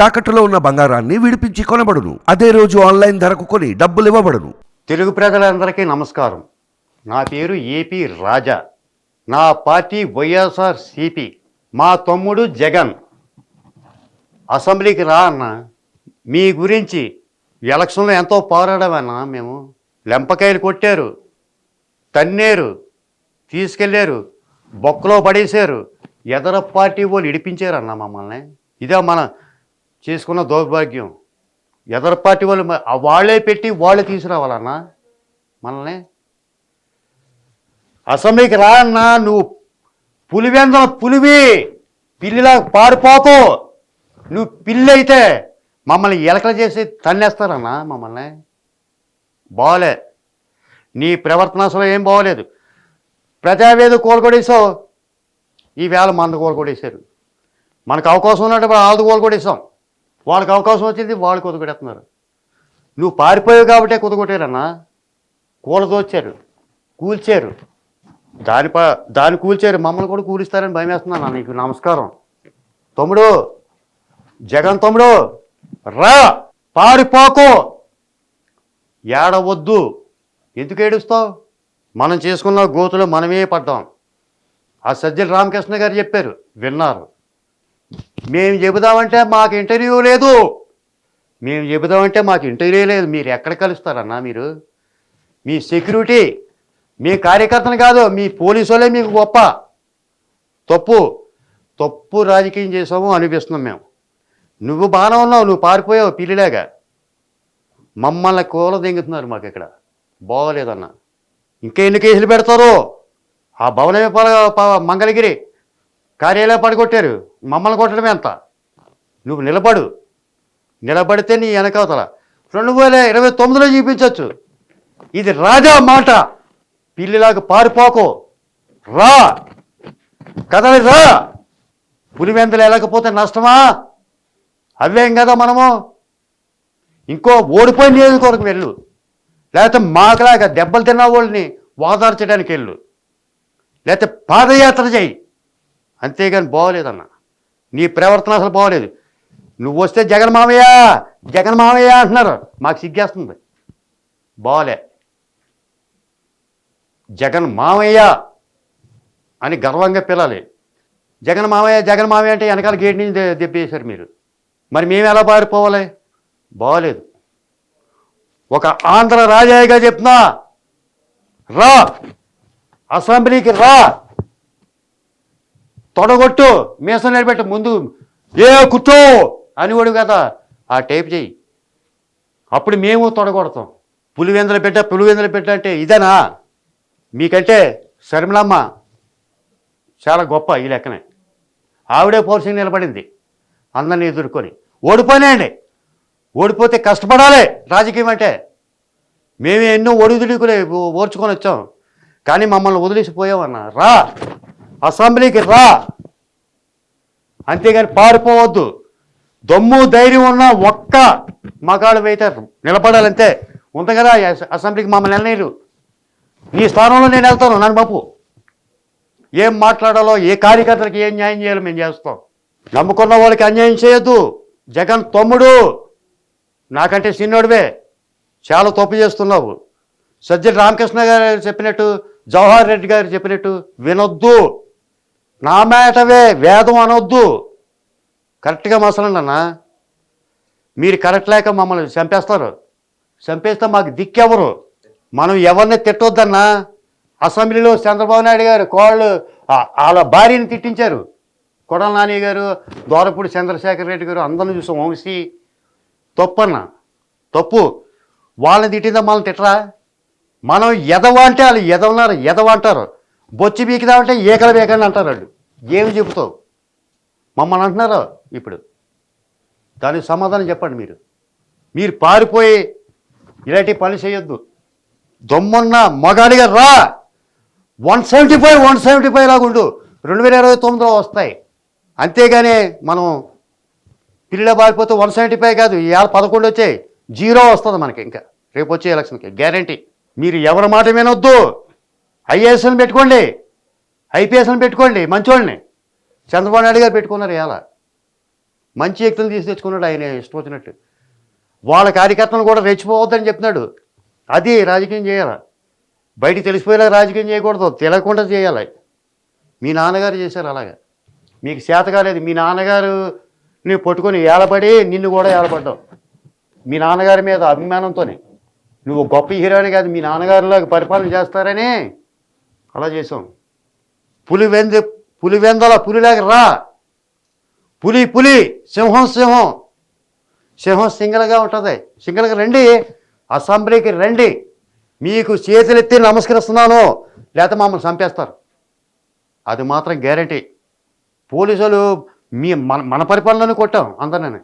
తాకట్టులో ఉన్న బంగారాన్ని విడిపించి కొనబడును. అదే రోజు ఆన్లైన్ ధరకు కొని డబ్బులు ఇవ్వబడును. తెలుగు ప్రజలందరికీ నమస్కారం. నా పేరు ఏపీ రాజా. నా పార్టీ వైఎస్ఆర్ సిపి మా తమ్ముడు జగన్. అసెంబ్లీకి రా అన్న. మీ గురించి ఎలక్షన్లో ఎంతో పోరాడమన్నా మేము లెంపకాయలు కొట్టారు తన్నేరు తీసుకెళ్ళారు బొక్కలో పడేశారు ఎదర పార్టీ వాళ్ళు ఇడిపించారన్న మమ్మల్ని. ఇదే మన చేసుకున్న దౌర్భాగ్యం. ఎదరపాటి పార్టీ వాళ్ళు వాళ్ళే పెట్టి వాళ్ళే తీసుకురావాలన్నా మనల్ని. అసెంబ్లీకి రా అన్నా నువ్వు పులివెందల పులివి పిల్లిలా పారిపోకు. నువ్వు పిల్లి అయితే మమ్మల్ని ఎలకలు చేసి తన్నేస్తారన్నా మమ్మల్ని. బాగోలే నీ ప్రవర్తన అసలు ఏం బాగోలేదు. ప్రజావేద కోలుకొడేసావు ఈ వేళ మంద కోలుకొడేశారు. మనకు అవకాశం ఉన్నప్పుడు వాళ్ళది కోలుకొడేసాం వాళ్ళకి అవకాశం వచ్చింది వాళ్ళు కుదగొడేస్తున్నారు నువ్వు పారిపోయావు కాబట్టే కుదగొట్టారన్నా కూలదోచారు కూల్చారు. దాని ప దాన్ని కూల్చారు మమ్మల్ని కూడా కూలిస్తారని భయం వేస్తున్నాను నీకు? నమస్కారం. తమ్ముడు జగన్ తమ్ముడు రా పారిపోకు. ఏడవద్దు. ఎందుకు ఏడుస్తావు? మనం చేసుకున్న గోతులు మనమే పడ్డాం. ఆ సజ్జల రామకృష్ణ గారు చెప్పారు విన్నారు. మేము చెబుదామంటే మాకు ఇంటర్వ్యూ లేదు. మేము చెబుదామంటే మాకు ఇంటర్వ్యూ లేదు. మీరు ఎక్కడ కలుస్తారన్నా మీరు? మీ సెక్యూరిటీ మీ కార్యకర్తను కాదు మీ పోలీసు వాళ్ళే మీకు గొప్ప. తప్పు తప్పు రాజకీయం చేసాము అనిపిస్తున్నాం మేము. నువ్వు బాగానే ఉన్నావు నువ్వు పారిపోయావు పిల్లిలాగా. మమ్మల్ని కూల దింగుతున్నారు మాకు ఇక్కడ. బాగోలేదన్న. ఇంకా ఎన్ని కేసులు పెడతారు? ఆ భవనమే మంగళగిరి. కార్యాలయం పడగొట్టారు మమ్మల్ని కొట్టడమే అంత. నువ్వు నిలబడు. నిలబడితే నీ వెనకవతల రెండు వేల ఇరవై తొమ్మిదిలో చూపించవచ్చు ఇది రాజా మాట. పిల్లిలాగా పారిపోకు. రా. కదలి రా. పులివెందులు వెళ్ళకపోతే నష్టమా? అవేం కదా మనము? ఇంకో ఓడిపోయిన నియోజకవర్గం వెళ్ళు. లేకపోతే మాకులాగా దెబ్బలు తిన్న వాళ్ళని ఓదార్చడానికి వెళ్ళు. లేకపోతే పాదయాత్ర చేయి. అంతేగాని బాగోలేదన్న. నీ ప్రవర్తన అసలు బాగోలేదు. నువ్వు వస్తే జగన్ మామయ్య జగన్ మామయ్య అంటున్నారు. మాకు సిగ్గేస్తుంది. బాగోలే జగన్ మామయ్య అని గర్వంగా పిలాలి జగన్ మామయ్య జగన్ మామయ్య అంటే వెనకాల గేట్ నుంచి దెబ్బేశారు మీరు. మరి మేము ఎలా పారిపోవాలి? బాగోలేదు. ఒక ఆంధ్ర రాజాయిగా చెప్తున్నా. రా. అసెంబ్లీకి రా. తొడగొట్టు మీసం నిలబెట్టు ముందు ఏ కూర్చో అనివాడు కదా ఆ టైప్ చేయి అప్పుడు మేము తొడగొడతాం. పులివెందులు పెట్ట పులివెందులు పెట్ట అంటే ఇదేనా? మీకంటే శర్మిలమ్మ చాలా గొప్ప ఈ లెక్కనే. ఆవిడే పౌరుషంగా నిలబడింది. అందరిని ఎదుర్కొని ఓడిపోయినాయండి. ఓడిపోతే కష్టపడాలి రాజకీయం అంటే. మేము ఎన్నో ఒడిదుడికులే ఓర్చుకొని వచ్చాం. కానీ మమ్మల్ని వదిలేసిపోయామన్న. రా! అసెంబ్లీకి రా. అంతేగాని పారిపోవద్దు. దమ్ము ధైర్యం ఉన్న ఒక్క మగాడు అయితే నిలబడాలంతే ఉంది కదా అసెంబ్లీకి మమ్మల్ని వెళ్ళలేరు నీ స్థానంలో నేను వెళ్తాను నన్ను బాపు ఏం మాట్లాడాలో ఏ కార్యకర్తలకు ఏం న్యాయం చేయాలో మేము చేస్తాం. నమ్ముకున్న వాళ్ళకి అన్యాయం చేయొద్దు. జగన్ తమ్ముడు. నాకంటే చిన్నోడివే. చాలా తప్పు చేస్తున్నావు. సజ్జల రామకృష్ణ గారు చెప్పినట్టు జవహర్ రెడ్డి గారు చెప్పినట్టు వినొద్దు. నా మేటవే వేదం అనొద్దు. కరెక్ట్గా మసలండి అన్న. మీరు కరెక్ట్ లేక మమ్మల్ని చంపేస్తారు. చంపేస్తే మాకు దిక్కెవరు. మనం ఎవరిని తిట్టొద్దన్నా. అసెంబ్లీలో చంద్రబాబు నాయుడు గారు కోళ్ళు వాళ్ళ భార్యని తిట్టించారు. కొడల నాని గారు దోరపూడి చంద్రశేఖర్ రెడ్డి గారు అందరిని చూసాం వంశీ తప్పన్న. తప్పు. వాళ్ళని తిట్టిందా మనల్ని తిట్టరా? మనం ఎదవ అంటే వాళ్ళు ఎదవన్నారు ఎదవ అంటారు బొచ్చి బీకిదామంటే ఏకల బీకని అంటారు వాళ్ళు. ఏమి చెబుతావు? మమ్మల్ని అంటున్నారు ఇప్పుడు? దానికి సమాధానం చెప్పండి మీరు. మీరు పారిపోయి ఇలాంటి పని చేయొద్దు. దొమ్మన్న మగాడిగా రా. One seventy five one seventy five లాగా ఉండు. రెండు వేల ఇరవై తొమ్మిదిలో వస్తాయి. అంతేగాని మనం పిల్లలు పారిపోతే వన్ సెవెంటీ ఫైవ్ కాదు. ఇవాళ పదకొండు వచ్చాయి జీరో వస్తుంది మనకి ఇంకా. రేపు వచ్చే ఎలక్షన్కి. గ్యారంటీ. మీరు ఎవరి మాట వినొద్దు. ఐఏఎస్ని పెట్టుకోండి. ఐపీఎస్ని పెట్టుకోండి మంచోళ్ళని. చంద్రబాబు నాయుడు గారు పెట్టుకున్నారు ఎలా మంచి వ్యక్తులు తీసి తెచ్చుకున్నాడు ఆయన ఇష్టం వచ్చినట్టు. వాళ్ళ కార్యకర్తలు కూడా రెచ్చిపోవద్దని చెప్తున్నాడు. అది రాజకీయం చేయాలి? బయటికి తెలిసిపోయేలా రాజకీయం చేయకూడదు తెలియకుండా చేయాలి. మీ నాన్నగారు చేశారు అలాగా. మీకు చేత కాలేదు. మీ నాన్నగారు నువ్వు పట్టుకొని ఏలబడి నిన్ను కూడా ఏలబడ్డావు. మీ నాన్నగారి మీద అభిమానంతోనే. నువ్వు గొప్ప హీరోని కాదు మీ నాన్నగారిలాగా పరిపాలన చేస్తారని అలా చేసాం పులి వెంద పులి వెందల రా. పులి పులి సింహం సింహం. సింహం సింగల్గా ఉంటుంది. సింగల్గా రండి. అసెంబ్లీకి రండి. మీకు చేతులెత్తి నమస్కరిస్తున్నాను. లేకపోతే మమ్మల్ని చంపేస్తారు. అది మాత్రం గ్యారంటీ. పోలీసులు మీ మన మన పరిపాలనలోనే కొట్టాం అందరినీ.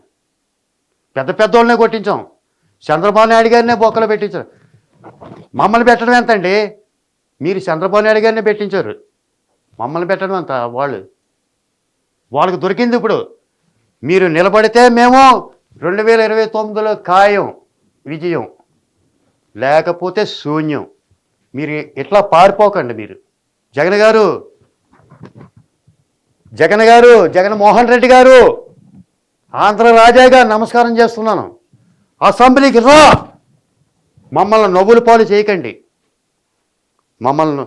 పెద్ద పెద్దోళ్ళనే కొట్టించాం. చంద్రబాబు నాయుడు గారినే బొక్కలు పెట్టించారు. మమ్మల్ని పెట్టడం ఎంత అండి మీరు చంద్రబాబు నాయుడు గారినే పెట్టించారు. మమ్మల్ని పెట్టడం అంత వాళ్ళు. వాళ్ళకి దొరికింది ఇప్పుడు. మీరు నిలబడితే మేము రెండు వేల ఇరవై తొమ్మిదిలో ఖాయం విజయం. లేకపోతే శూన్యం. మీరు ఇట్లా పారిపోకండి మీరు? జగన్ గారు జగన్ గారు జగన్మోహన్ రెడ్డి గారు ఆంధ్ర రాజాగా నమస్కారం చేస్తున్నాను. అసెంబ్లీకి రా! మమ్మల్ని నవ్వుల పాలు చేయకండి. మమ్మల్ని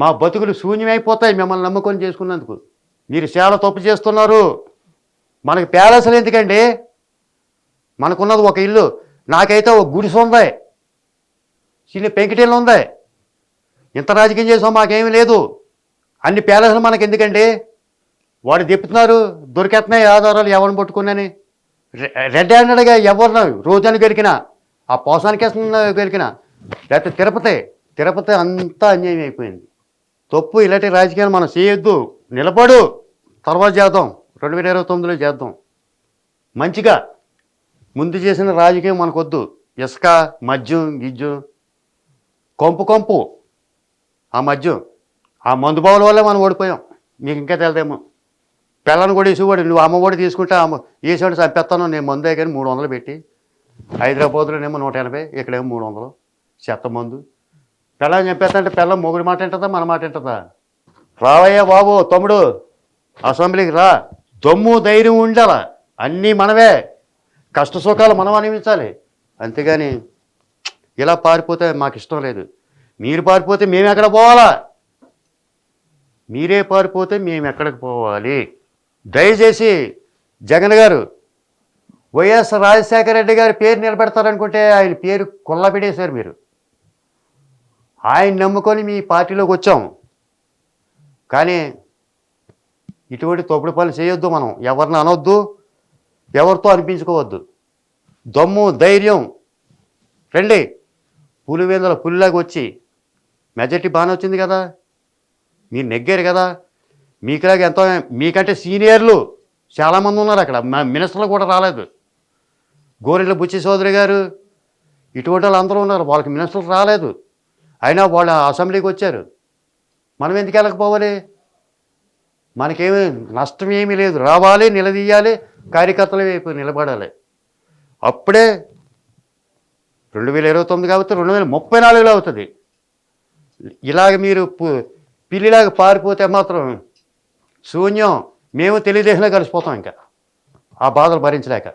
మా బతుకులు శూన్యమైపోతాయి మిమ్మల్ని నమ్ముకొని చేసుకున్నందుకు. మీరు చాలా తప్పు చేస్తున్నారు. మనకి ప్యాలెస్లు ఎందుకండి? మనకున్నది ఒక ఇల్లు నాకైతే ఒక గుడిసె ఉంది. చిన్న పెంకిటిల్లు ఉంది. ఇంత రాజకీయం చేసాం మాకేమీ లేదు. అన్ని ప్యాలెస్లు మనకి ఎందుకండి? వాడు చెప్తున్నారు దొరికేస్తున్నాయి ఆధారాలు ఎవరిని పట్టుకున్నాని రె- రెడ్ హ్యాండెడ్గా ఎవరిన? రోజాను గెలికినా ఆ పోసానికేసిన గెలికినా లేకపోతే తిరుపతి తిరుపతి అంతా అన్యాయం అయిపోయింది. తప్పు ఇలాంటి రాజకీయాలు మనం చేయొద్దు. నిలబడు. తర్వాత చేద్దాం. రెండు వేల ఇరవై తొమ్మిదిలో చేద్దాం. మంచిగా. ముందు చేసిన రాజకీయం మనకొద్దు. ఇసుక మద్యం గిజ్జం. కొంపు కొంపు. ఆ మద్యం. ఆ మందు బావుల వల్లే మనం ఓడిపోయాం. మీకు ఇంకా తెలదేమో. పిల్లని కూడా వేసేవాడు నువ్వు అమ్మ కూడా తీసుకుంటే అమ్మ వేసేవాడు చంపేస్తాను. నేను మందు కానీ మూడు వందలు పెట్టి. హైదరాబాద్లోనేమో నూట ఎనభై ఇక్కడేమో మూడు వందలు. చెత్త మందు. పిల్లని చంపేస్తా పిల్ల మొగుడి మాట వింటుందా మన మాట వింటుందా? రావయ్యా బాబు తమ్ముడు అసెంబ్లీకి రా. దమ్ము ధైర్యం ఉండాల? అన్నీ మనవే. కష్ట సుఖాలు మనం అనిపించాలి అంతేగాని ఇలా పారిపోతే మాకు ఇష్టం లేదు. మీరు పారిపోతే మేము ఎక్కడ పోవాలా? మీరే పారిపోతే మేము ఎక్కడికి పోవాలి? దయచేసి జగన్ గారు వైఎస్ రాజశేఖర రెడ్డి గారి పేరు నిలబెడతారనుకుంటే ఆయన పేరు కొల్లబెడేశారు మీరు. ఆయన నమ్ముకొని మీ పార్టీలోకి వచ్చాం కానీ ఇటువంటి తప్పుడు పనులు చేయొద్దు మనం. ఎవరిని అనొద్దు ఎవరితో అనిపించుకోవద్దు. దమ్ము ధైర్యం. రండి. పులివేందల పులిలాగా వచ్చి మెజార్టీ బాగానే వచ్చింది కదా. మీరు నెగ్గారు కదా. మీకులాగా ఎంతో మీకంటే సీనియర్లు చాలామంది ఉన్నారు అక్కడ. మినిస్టర్లు కూడా రాలేదు. గోరెంట్ల బుచ్చి సోదరి గారు ఇటువంటి వాళ్ళు అందరూ ఉన్నారు. వాళ్ళకి మినిస్టర్లు రాలేదు. అయినా వాళ్ళు అసెంబ్లీకి వచ్చారు. మనం ఎందుకు వెళ్ళకపోవాలి మనకేమీ నష్టం ఏమీ లేదు. రావాలి నిలదీయాలి కార్యకర్తల వైపు నిలబడాలి. అప్పుడే రెండు వేల ఇరవై తొమ్మిది కాబట్టి రెండు వేల ముప్పై నాలుగులో అవుతుంది. ఇలాగ మీరు పిల్లిలాగా పారిపోతే మాత్రం శూన్యం. మేము తెలియదేశంలో కలిసిపోతాం ఇంకా. ఆ బాధలు భరించలేక.